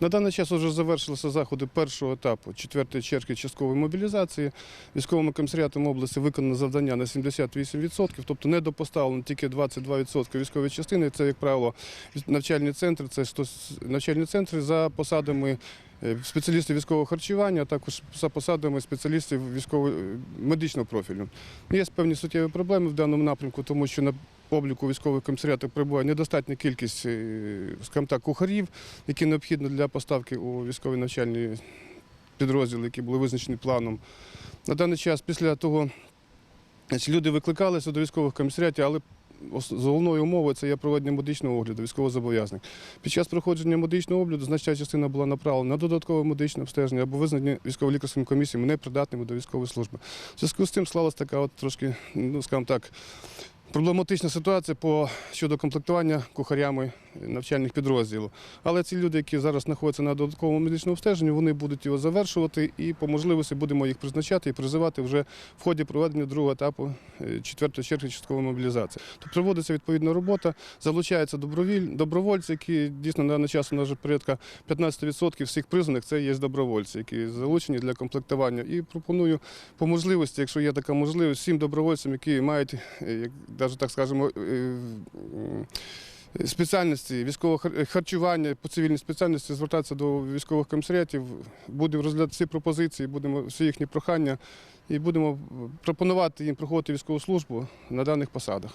На даний час вже завершилися заходи першого етапу четвертої черги часткової мобілізації. Військовим комісаріатом області виконано завдання на 78%, тобто не допоставлено тільки 22% військової частини. Це, як правило, навчальні центри, це 100 навчальні центри за посадами е, спеціалістів військового харчування, а також за посадами спеціалістів військово медичного профілю. Є певні суттєві проблеми в даному напрямку, тому що на обліку військових комісаріатів перебуває недостатня кількість е, скажімо так, кухарів, які необхідні для поставки у військові навчальні підрозділи, які були визначені планом. На даний час, після того, люди викликалися до військових комісаріатів, але головною умовою це є проведення медичного огляду військовозобов'язаних. Під час проходження медичного огляду значна частина була направлена на додаткове медичне обстеження або визнані військово-лікарськими комісіями непридатними до військової служби. В зв'язку з цим склалася така от трошки, ну скажімо так, проблематична ситуація по щодо комплектування кухарями навчальних підрозділів. Але ці люди, які зараз знаходяться на додатковому медичному обстеженні, вони будуть його завершувати і по можливості будемо їх призначати і призивати вже в ході проведення другого етапу е, четвертої черги часткової мобілізації. Тобто проводиться відповідна робота, залучаються добровольці, які дійсно на даний час у нас вже порядка 15% всіх призваних це є добровольці, які залучені для комплектування. І пропоную по можливості, якщо є така можливість, всім добровольцям, які мають, е, як навіть так скажемо, е, спеціальності військового хар- харчування по цивільній спеціальності звертатися до військових комісаріатів. Будемо розглядати всі пропозиції, будемо всі їхні прохання і будемо пропонувати їм проходити військову службу на даних посадах.